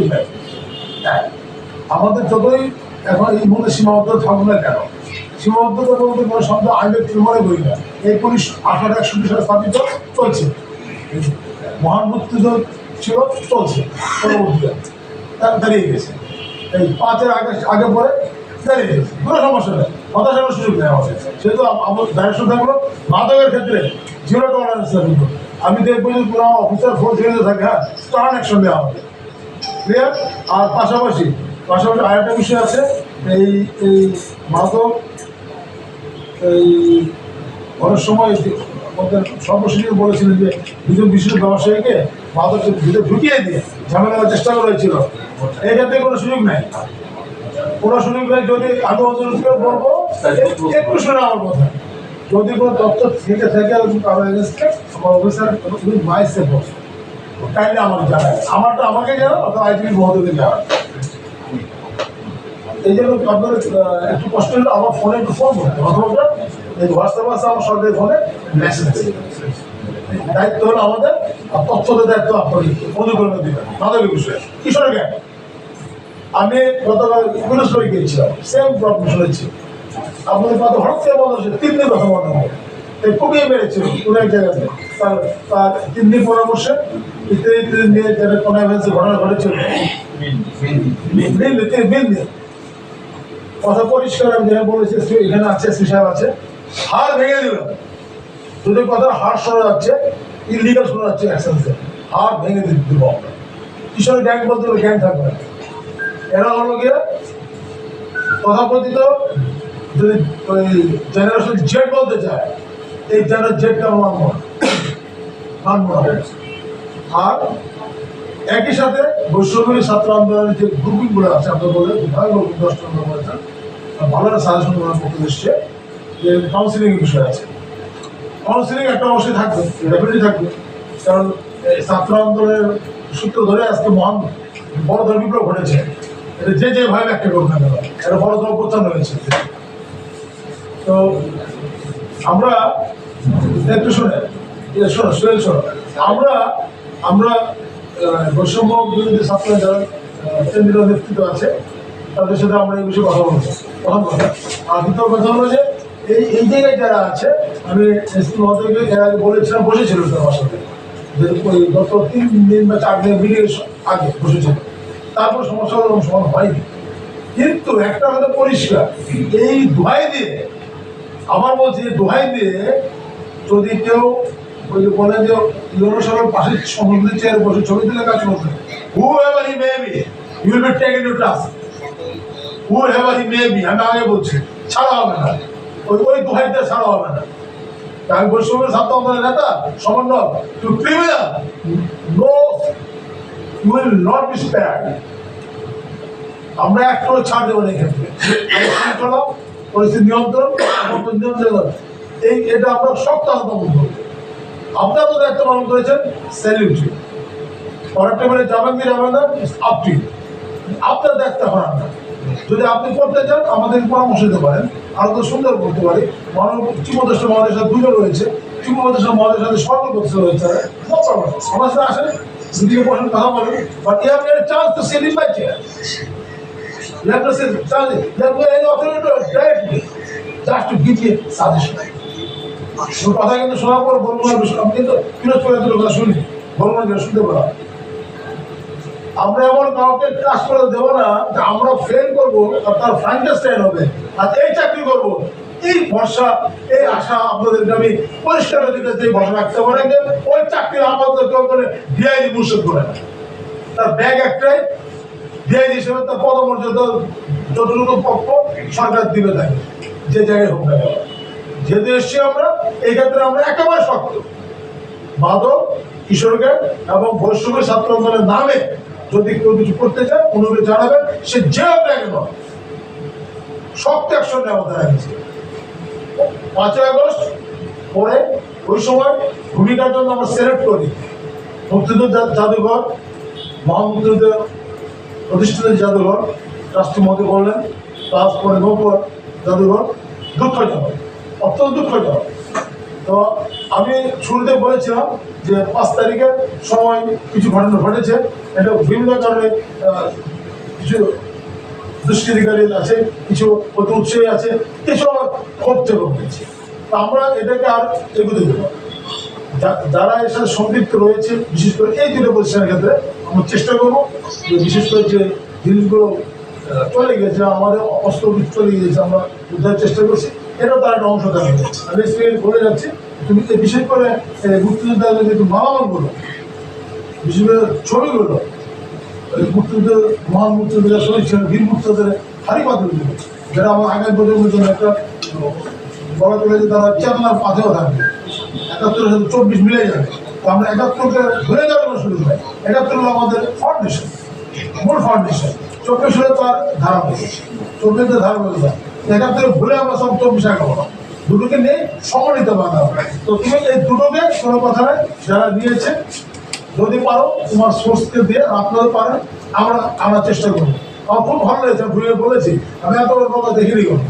নেই। আমাদের যতই এখন এই মুহূর্তে সীমাবদ্ধ থাকুক না কেন সীমাবদ্ধতার মধ্যে কোনো শব্দ আইনের ত্রিমণে বই না। এই পুলিশ আঠারো একষট্টি সালে স্থাপিত চলছে। মহান মুক্তিযুদ্ধ ছিল, চলছে দাঁড়িয়ে গেছে। এই পাঁচের আগে আগে পরে দাঁড়িয়ে গেছে। কোনো সমস্যা নেই, হতাশার সুযোগ নেই আমাদের। সেহেতু আম- আমার দায়িত্ব থাকল মাদকের ক্ষেত্রে জিরো টলারেন্স থাকবে আমি দেখব যদি কোনো অফিসার ফোন ছেড়ে থাকে হ্যাঁ স্টার্ন অ্যাকশন দেওয়া হবে। ক্লিয়ার আর পাশাপাশি পাশাপাশি আরেকটা বিষয় আছে, এই এই মাদক, এই অনেক সময় সর্বশেষে বলেছিলেন যে দুজন বিশিষ্ট ব্যবসায়ীকে মাদক ভিতরে ঢুকিয়ে দিয়ে ঝামেলা চেষ্টা করা হয়েছিল। এই ক্ষেত্রে কোনো সুযোগ নেই। কোনো সুযোগ নেই, যদি অন্তর্কে বলব একটু শোনা আমার কথা। যদি কোনো তথ্য থেকে থাকে কারও এগেনস্টে আমার অফিসার মাই সেফ কাইন্ডলি আমাকে জানায়। আমারটা আমাকে জানাও অথবা আইটিভি মহোদয়কে জানায়। এই জন্য আপনাদের আহ, একটু কষ্ট হলে আমার ফোনে একটু ফোন করতে অথবা এই হোয়াটসঅ্যাপ আছে আমার সরকারি ফোনে মেসেজ দায়িত্ব হলো আমাদের আর তথ্যদের দায়িত্ব আপনাদের অনুকরণ দিবেন মাদকের বিষয়ে। কিশোরের জ্ঞান আমি গতকাল পুলিশ গিয়েছিলাম। সেম প্রবলেম শুনেছি আপনাদের কথা হঠাৎ করে বন্ধ হচ্ছে তিন দিন কথা বন্ধ হবে। এই কুপিয়ে মেরেছিল কোনো এক জায়গাতে তার তার তিন দিন পরামর্শে ইত্যাদি ইত্যাদি নিয়ে যারা কোনো এভারেন্সে ঘটনা ঘটেছিল। দিন তিনি দিন কথা পরিষ্কার আমি যেটা বলেছি এখানে আছে সাহেব আছে। হার ভেঙে দিল। যদি কথা হার শোনা যাচ্ছে ইলিগাল শোনা যাচ্ছে অ্যাকশনসে হার ভেঙে দিতে দেবো আমরা কিশোর গ্যাং বলতে গেলে গ্যাং থাকবে এরা হলো গিয়ে তথাকথিত যদি ওই জেনারেশন জেড বলতে চায়, এই জেনারেল জেডটা মানব। মানব আর একই সাথে বৈশ্বরী ছাত্র আন্দোলনের যে গ্রুপিংগুলো আছে আপনার বলে দশ নম্বর আর ভালো একটা সাজেশন ওনার পক্ষে এসছে যে কাউন্সিলিং বিষয় আছে। কাউন্সিলিং একটা অবশ্যই থাকবে ডেফিনেটলি থাকবে। কারণ ছাত্র আন্দোলনের সূত্র ধরে আজকে মহান বড় ধর ঘটেছে। এটা যে যেভাবে ব্যাখ্যা করুন না কেন এটা বড় ধর প্রচার হয়েছে। তো আমরা, একটু শুনে শোনো সোহেল শোনো। আমরা আমরা বৈষম্য বিরোধী ছাত্র যারা কেন্দ্রীয় নেতৃত্ব আছে, তাদের সাথে আমরা এই বিষয়ে কথা বলছি প্রথম কথা, আর দ্বিতীয় কথা হলো যে, এই এই জায়গায় যারা আছে, আমি এসপি মহোদয়কে এর আগে বলেছিলাম, বসেছিল আমার সাথে যে ওই গত তিন দিন বা চার দিন মিলিয়ে আগে বসেছিল। তারপর সমস্যাগুলো কোনো সমাধান হয়নি। কিন্তু একটা কথা পরিষ্কার, এই দোহাই দিয়ে আবার বলছি দোহাই দিয়ে যদি কেউ ওই যে বলে যে ইউরোসভার পাশে সমুদ্রের চেয়ারে বসে ছবি তুলে কাজ করবে whoever he may be you be taken to task whoever he may be আমি আগে বলছি, ছাড়া হবে না। ওই ওই দোহাইতে ছাড়া হবে না। আমি বৈষম্যের ছাত্র আন্দোলনের নেতা সমন্বয় to criminal no you will not be আমরা এক করে ছাড় দেবো না এক্ষেত্রে পরিস্থিতি নিয়ন্ত্রণ নিয়ন্ত্রণ এই এটা আমরা শক্ত আহ্বান করব আপনারা তো দায়িত্ব পালন করেছেন স্যালিউট পরেরটা মানে যাবেন কি যাবেন না আপ আপনার দায়িত্ব হারান না যদি আপনি করতে চান, আমাদের পরামর্শ দিতে পারেন। আরও তো সুন্দর করতে পারি। মানব চিমদেশ মহাদের সাথে দুজন রয়েছে। চিমদেশ মহাদের সাথে সর্ব করতে রয়েছে. আমার সাথে আসেন দুদিকে বসেন কথা বলেন but you chance sit in my chair Have to say, Charlie, have to any authority directly, just to give you suggestion. তোর কথা কিন্তু শোনার পর বলব না বিষয় আমি কিন্তু তোর কথা শুনি বলব না যেটা শুনতে পারা। আমরা এমন কাউকে কাজ করে দেবো না যে আমরা ফেল করব তার ফ্রাঙ্কেস্টাইন হবে আর এই চাকরি করব। এই ভরসা এই আশা আপনাদেরকে আমি পরিষ্কার দিকে যে ভরসা রাখতে পারেন ওই চাকরি আমাদের কেউ করে ডিআইডি মুর্শিদ করে না। তার ব্যাগ একটাই ডিআইডি হিসেবে তার পদমর্যাদা যতটুকু পক্ষ, সরকার দিবে তাকে যে জায়গায় হোক না কেন। যেহেতু এসছি আমরা, এই ক্ষেত্রে আমরা একেবারে শক্ত। মাদক কিশোরকে এবং বৈষ্ণব ছাত্র আন্দোলনের নামে যদি কেউ কিছু করতে চায়, অনুরোধ জানাবেন, সে যে হোক না কেন শক্ত অ্যাকশন নেওয়া দেখা গেছে পাঁচই আগস্ট পরে ওই সময় ভূমিকার জন্য আমরা সিলেক্ট করি। মুক্তিযুদ্ধ জাদুঘর মহামুক্তিযুদ্ধ প্রতিষ্ঠিত জাদুঘর, রাষ্ট্রীয় মন্ত্রী বললেন প্লাস পরে নৌকর জাদুঘর, দুঃখজনক, অত্যন্ত দুঃখজনক। তো আমি শুরুতে বলেছিলাম যে পাঁচ তারিখের সময় কিছু ঘটনা ঘটেছে, এটা বিভিন্ন কারণে কিছু দুষ্কৃতিকারী আছে, কিছু অতি উৎসাহী আছে এসব ক্ষোভ হয়েছে আমরা এটাকে আর এগোতে দেবো যারা এর সাথে সম্পৃক্ত রয়েছে, বিশেষ করে এই দুটো পজিশনের ক্ষেত্রে, আমরা চেষ্টা করব বিশেষ করে যে জিনিসগুলো চলে গেছে, আমাদের অস্ত্র চলে গিয়েছে আমরা উদ্ধার চেষ্টা করছি, এটাও তার একটা অংশ থাকবে আমি বলে যাচ্ছি, তুমি বিশেষ করে মুক্তিযোদ্ধাদের যে মালামালগুলো বিশেষ করে ছবিগুলো এই মুক্তিযুদ্ধ, মহান মুক্তিযুদ্ধ শহীদ ছিলেন, বীর মুক্তিযোদ্ধাদের হারি পাথরগুলো যেটা আমার আগের প্রজন্মের জন্য একটা বলা চলে যে তারা চেতনার পাথেও থাকবে। একাত্তরের সাথে চব্বিশ মিলে যাবে। তো আমরা একাত্তরকে ধরে না শুরু হয় একাত্তর হলো আমাদের ফাউন্ডেশন মূল ফাউন্ডেশন চব্বিশ হলে তার ধারা পেয়েছে চব্বিশে পেয়েছে একাত্তরে ভুলে আমরা সব চব্বিশ হলাম। দুটোকে নিয়ে সমন্বিত বাঁধা। তো তুমি এই দুটোকে কোনো কথা নয় যারা নিয়েছে যদি পারো তোমার সোর্সকে দিয়ে আপনারা পারেন, আমরা আমরা চেষ্টা করব। আমার খুব ভালো লেগেছে, আমি বলেছি। আমি এত কথা দেখিনি কোনো।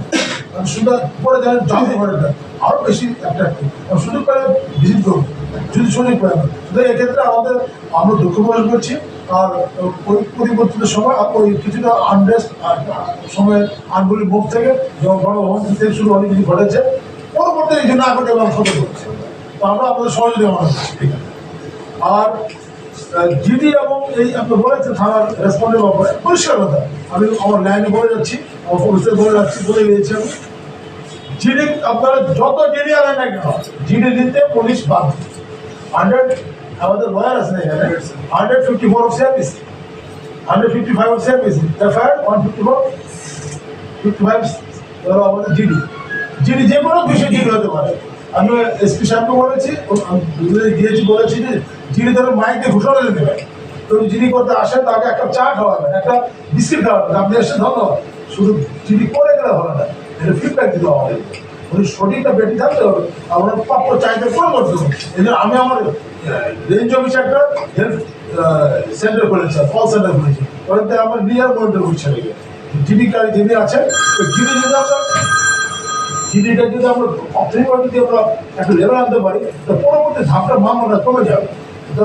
আমি সুন্দর পরে জানেন জানতে পারেন না আরও বেশি অ্যাট্রাক্টিভ সুযোগ পেলে ভিজিট করব যদি সুযোগ পাই না তো এক্ষেত্রে আমাদের আমরা দুঃখ প্রকাশ করছি আর পরিবর্তিত সময় ওই কিছুটা আনরেস্ট সময় আনগুলির মুখ থেকে যেমন গণভবন থেকে শুরু অনেক কিছু ঘটেছে পরবর্তী কিছু না ঘটে এবং সতর্ক করছে তো আমরা আপনাদের সহযোগিতা মনে করছি আর জিডি এবং এই আপনি বলেছেন থানার রেসপন্ডের ব্যাপারে পরিষ্কার কথা। আমি আমার লাইনে বলে যাচ্ছি, আমার পুলিশে বলে যাচ্ছি, বলে দিয়েছি আমি। জিডি আপনারা যত জিডি আনেন না কেন, জিডি দিতে পুলিশ বাধ্য। হান্ড্রেড আমাদের লয়ার আছে এখানে? Hundred fifty four of service hundred fifty five of service FIR one fifty four fifty five হলো আমাদের জিডি। জিডি যে কোনো বিষয় জিডি হতে পারে। আমি এসপি সাহেবকে বলেছি গিয়েছি, বলেছি যে জিডি ধরে মাইকে ঘোষণা পারে তো জিডি করতে আসেন, তাকে একটা চা খাওয়াবেন, একটা বিস্কিট খাওয়াবেন। আপনি এসে ধন্যবাদ। শুধু জিডি করে গেলে ভালো না এটা ফিডব্যাক দিতে হবে। উনি সঠিকটা বেটি থাকতে হবে। আমরা প্রাপ্য চাহিদা পুরো করতে হবে। জন্য আমি আমার রেঞ্জ অফিসে একটা হেলথ সেন্টার খুলেছি কল সেন্টার খুলেছি ওইতে আমার নিজের মনিটর করছে জিডি কার্ড যিনি আছেন, তো যিনি যদি আমরা জিডিটা যদি আমরা অর্থনীতি যদি আমরা একটা লেভেল আনতে পারি, তো পরবর্তী ধাপটা মামলাটা কমে যাবে।